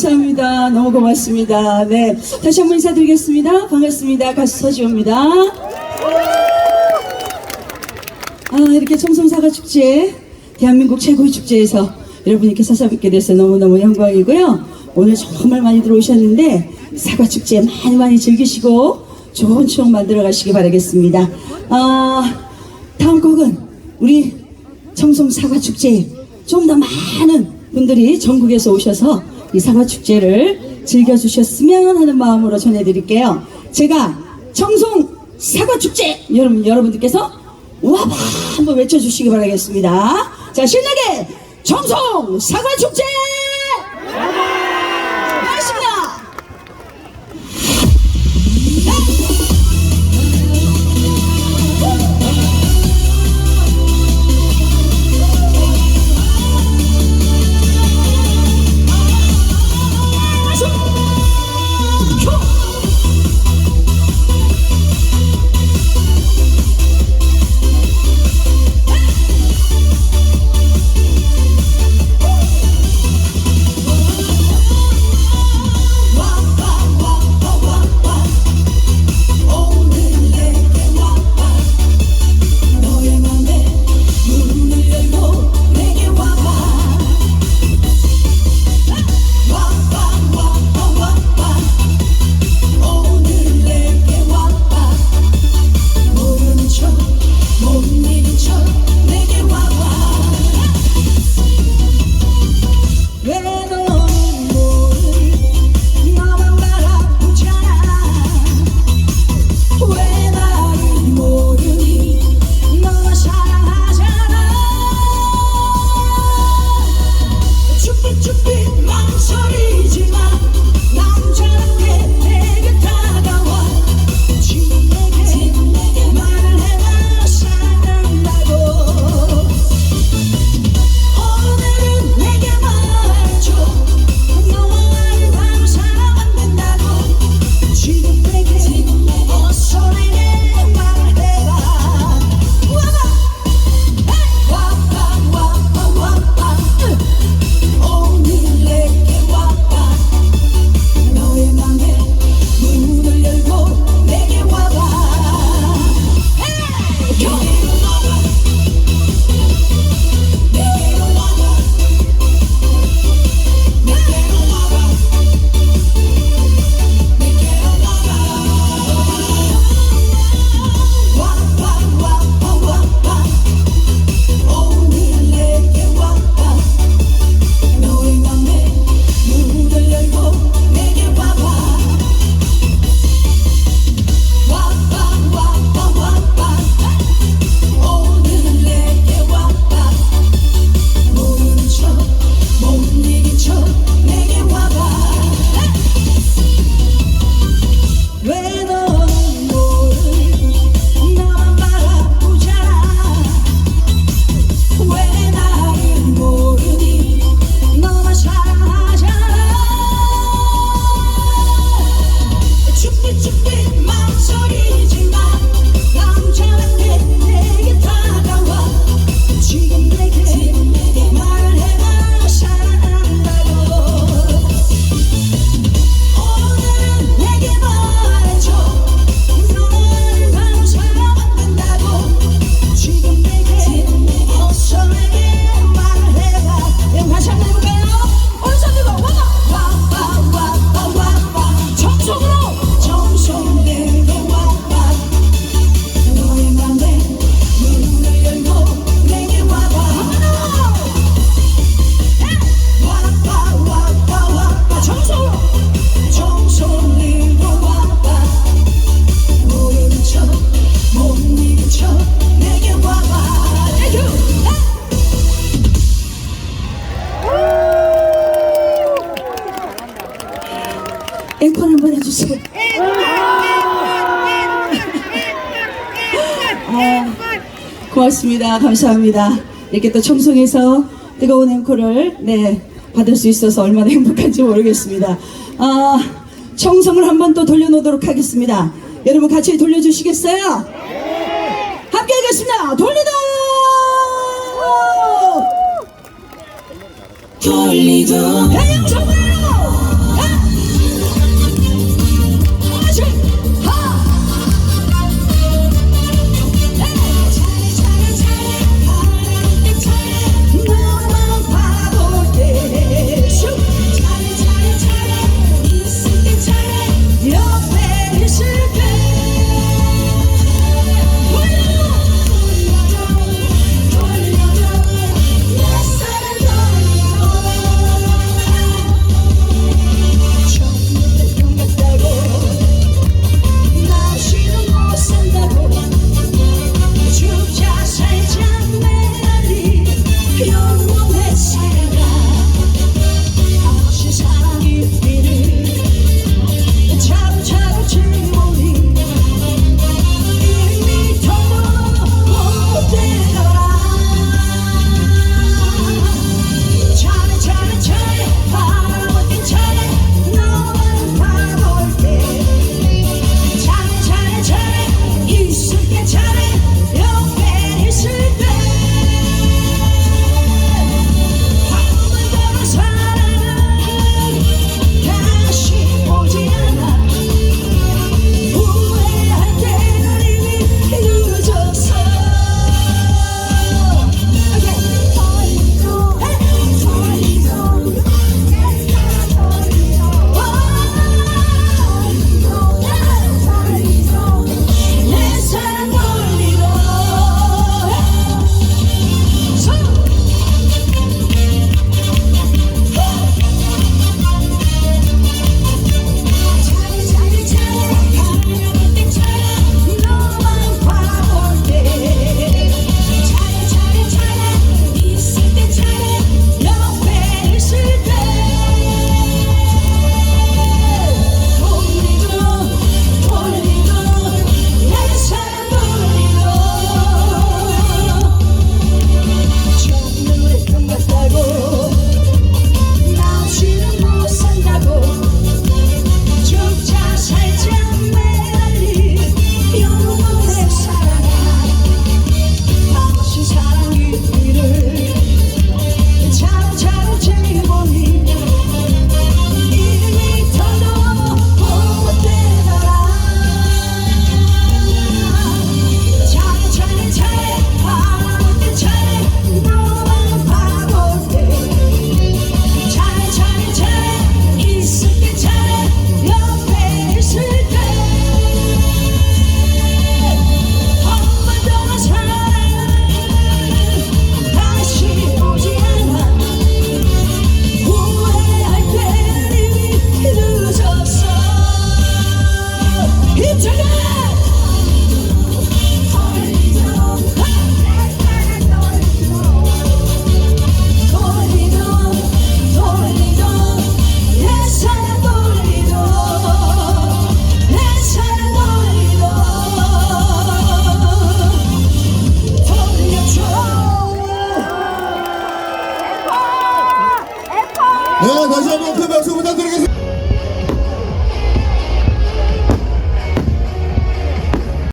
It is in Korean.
감사합니다. 너무 고맙습니다. 네. 다시 한번 인사드리겠습니다. 반갑습니다. 가수 서지호입니다. 아, 이렇게 청송사과 축제, 대한민국 최고의 축제에서 여러분 이렇게 찾아뵙게 돼서 너무너무 영광이고요. 오늘 정말 많이 들어오셨는데, 사과 축제 많이 많이 즐기시고, 좋은 추억 만들어 가시기 바라겠습니다. 아, 다음 곡은 우리 청송 사과 축제에 좀 더 많은 분들이 전국에서 오셔서 이 사과 축제를 즐겨주셨으면 하는 마음으로 전해드릴게요. 제가 청송 사과 축제 여러분 여러분들께서 와봐 한번 외쳐주시기 바라겠습니다. 자 신나게 청송 사과 축제 고맙습니다. 감사합니다. 이렇게 또 청송에서 뜨거운 앵콜을 네 받을 수 있어서 얼마나 행복한지 모르겠습니다. 아, 청송을 한번 또 돌려놓도록 하겠습니다. 여러분 같이 돌려주시겠어요? 함께 하겠습니다. 돌리다! 돌리도 해영 정말로